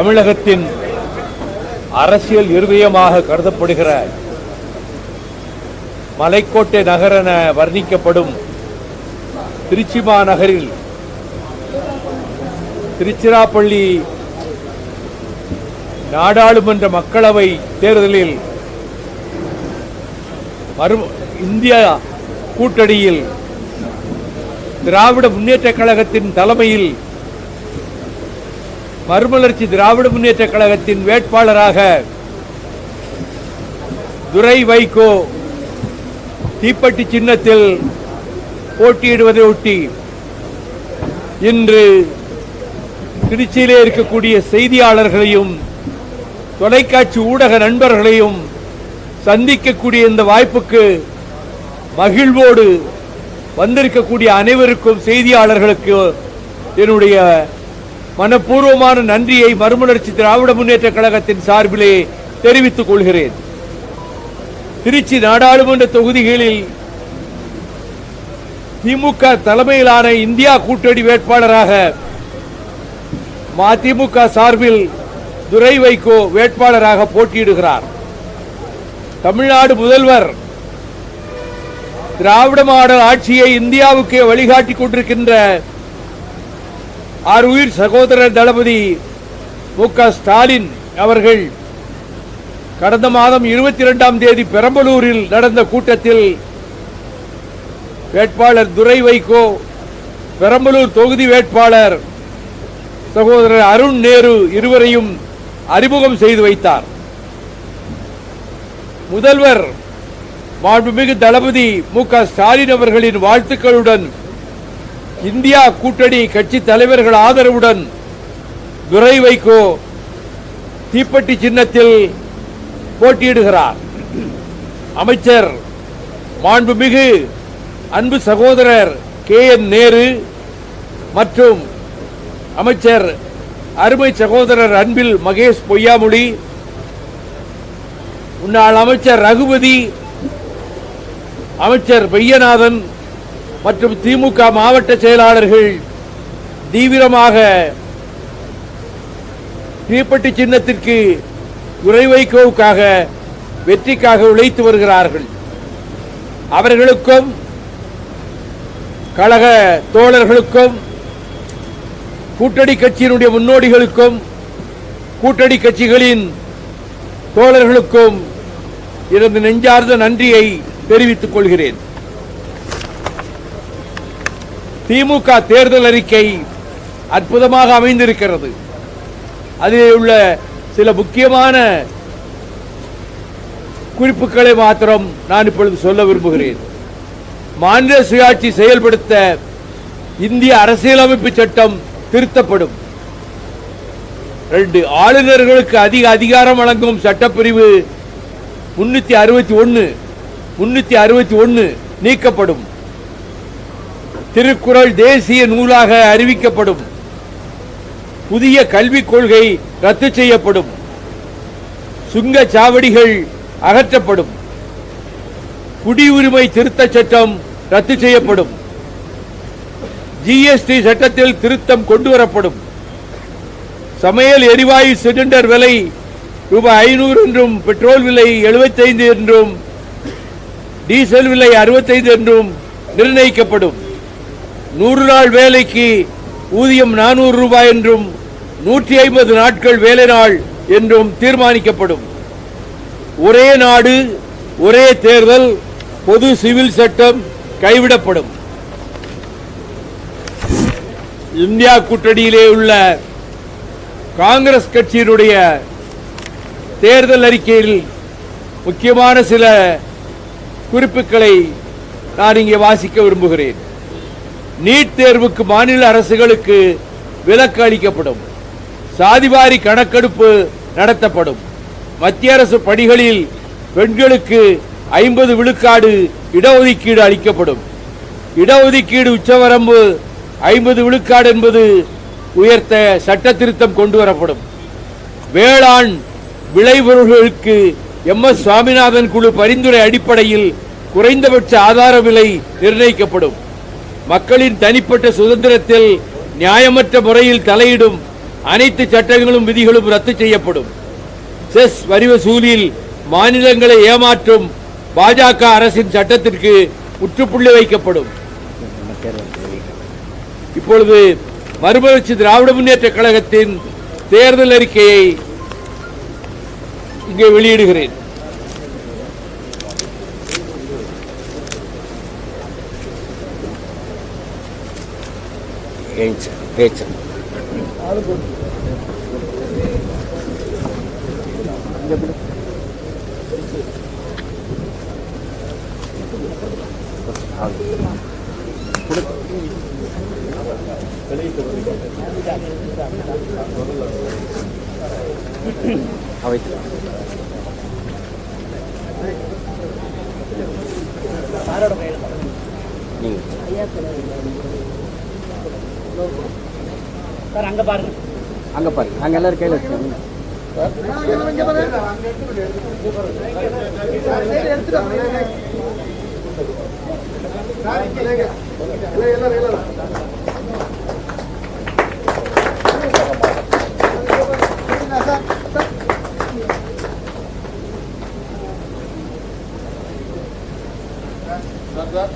தமிழகத்தின் அரசியல் இருதயமாக கருதப்படுகிற மலைக்கோட்டை நகர் என வர்ணிக்கப்படும் திருச்சி மாநகரில் திருச்சிராப்பள்ளி நாடாளுமன்ற மக்களவை தேர்தலில் இந்திய கூட்டணியில் திராவிட முன்னேற்ற கழகத்தின் தலைமையில் மறுமலர்ச்சி திராவிட முன்னேற்ற கழகத்தின் வேட்பாளராக துரை வைகோ தீப்பெட்டி சின்னத்தில் போட்டியிடுவதை ஒட்டி இன்று திருச்சியிலே இருக்கக்கூடிய செய்தியாளர்களையும் தொலைக்காட்சி ஊடக நண்பர்களையும் சந்திக்கக்கூடிய இந்த வாய்ப்புக்கு மகிழ்வோடு வந்திருக்கக்கூடிய அனைவருக்கும் செய்தியாளர்களுக்கு என்னுடைய மனப்பூர்வமான நன்றியை மறுமலர்ச்சி திராவிட முன்னேற்ற கழகத்தின் சார்பிலே தெரிவித்துக் கொள்கிறேன். திருச்சி நாடாளுமன்ற தொகுதிகளில் திமுக தலைமையிலான இந்தியா கூட்டணி வேட்பாளராக மதிமுக சார்பில் துரை வைகோ வேட்பாளராக போட்டியிடுகிறார். தமிழ்நாடு முதல்வர் திராவிட மாடல் ஆட்சியை இந்தியாவுக்கு வழிகாட்டி கொண்டிருக்கின்ற ஆர் உயிர் சகோதரர் தளபதி மு ஸ்டாலின் அவர்கள் கடந்த மாதம் இருபத்தி இரண்டாம் தேதி பெரம்பலூரில் நடந்த கூட்டத்தில் வேட்பாளர் துரை வைகோ பெரம்பலூர் தொகுதி வேட்பாளர் சகோதரர் அருண் நேரு இருவரையும் அறிமுகம் செய்து வைத்தார். முதல்வர் மாண்புமிகு தளபதி மு க ஸ்டாலின் அவர்களின் வாழ்த்துக்களுடன் இந்தியா கூட்டணி கட்சி தலைவர்கள் ஆதரவுடன் துரை வைகோ தீப்பெட்டி சின்னத்தில் போட்டியிடுகிறார். அமைச்சர் மாண்புமிகு அன்பு சகோதரர் கே என் நேரு மற்றும் அமைச்சர் அருமை சகோதரர் அன்பில் மகேஷ் பொய்யாமொழி முன்னாள் அமைச்சர் ரகுபதி அமைச்சர் பெய்யநாதன் மற்றும் திமுக மாவட்ட செயலாளர்கள் தீவிரமாக தீப்பெட்டி சின்னத்திற்கு உறைவைக்கோவுக்காக வெற்றிக்காக உழைத்து வருகிறார்கள். அவர்களுக்கும் கழக தோழர்களுக்கும் கூட்டணி கட்சியினுடைய முன்னோடிகளுக்கும் கூட்டணி கட்சிகளின் தோழர்களுக்கும் எனது நெஞ்சார்ந்த நன்றியை தெரிவித்துக் கொள்கிறேன். திமுக தேர்தல் அறிக்கை அற்புதமாக அமைந்திருக்கிறது. அதில் உள்ள சில முக்கியமான குறிப்புகளை மாத்திரம் நான் இப்பொழுது சொல்ல விரும்புகிறேன். மாநில சுயாட்சி செயல்படுத்த இந்திய அரசியலமைப்பு சட்டம் திருத்தப்படும். ரெண்டு ஆளுநர்களுக்கு அதிக அதிகாரம் வழங்கும் சட்டப்பிரிவு முன்னூத்தி அறுபத்தி ஒன்னு முன்னூத்தி அறுபத்தி ஒன்னு நீக்கப்படும். திருக்குறள் தேசிய நூலாக அறிவிக்கப்படும். புதிய கல்விக் கொள்கை ரத்து செய்யப்படும். சுங்க சாவடிகள் அகற்றப்படும். குடியுரிமை திருத்த சட்டம் ரத்து செய்யப்படும். ஜிஎஸ்டி சட்டத்தில் திருத்தம் கொண்டு வரப்படும் சமையல் எரிவாயு சிலிண்டர் விலை ரூபாய் ஐநூறு என்றும் பெட்ரோல் விலை 75 என்றும் டீசல் விலை 65 என்றும் நிர்ணயிக்கப்படும். நூறு நாள் வேலைக்கு ஊதியம் நானூறு ரூபாய் என்றும் நூற்றி ஐம்பது நாட்கள் வேலை நாள் என்றும் தீர்மானிக்கப்படும். ஒரே நாடு ஒரே தேர்தல் பொது சிவில் சட்டம் கைவிடப்படும். இந்தியா கூட்டணியிலே உள்ள காங்கிரஸ் கட்சியினுடைய தேர்தல் அறிக்கையில் முக்கியமான சில குறிப்புகளை நான் இங்கே வாசிக்க விரும்புகிறேன். நீட் தேர்வுக்கு மாநில அரசுகளுக்கு விலக்கு அளிக்கப்படும். சாதிவாரி கணக்கெடுப்பு நடத்தப்படும். மத்திய அரசு பணிகளில் பெண்களுக்கு ஐம்பது விழுக்காடு இடஒதுக்கீடு அளிக்கப்படும். இடஒதுக்கீடு உச்சவரம்பு ஐம்பது விழுக்காடு என்பது உயர்த்த சட்ட திருத்தம் கொண்டு வரப்படும் வேளாண் விளைபொருள்களுக்கு எம் எஸ் சுவாமிநாதன் குழு பரிந்துரை அடிப்படையில் குறைந்தபட்ச ஆதார விலை நிர்ணயிக்கப்படும். மக்களின் தனிப்பட்ட சுதந்திரத்தில் நியாயமற்ற முறையில் தலையிடும் அனைத்து சட்டங்களும் விதிகளும் ரத்து செய்யப்படும். செஸ் வரிவசூலில் மாநிலங்களை ஏமாற்றும் பாஜக அரசின் சட்டத்திற்கு முற்றுப்புள்ளி வைக்கப்படும். இப்பொழுது மறுமலர்ச்சி திராவிட முன்னேற்ற கழகத்தின் தேர்தல் அறிக்கையை இங்கே வெளியிடுகிறேன். பேச்சு பேச்சு அவைத்து நீங்க சார் அங்கே பாருங்க அங்கே பாருங்க அங்கே எல்லோரும் கையில் வச்சுக்கோங்க சார் சார்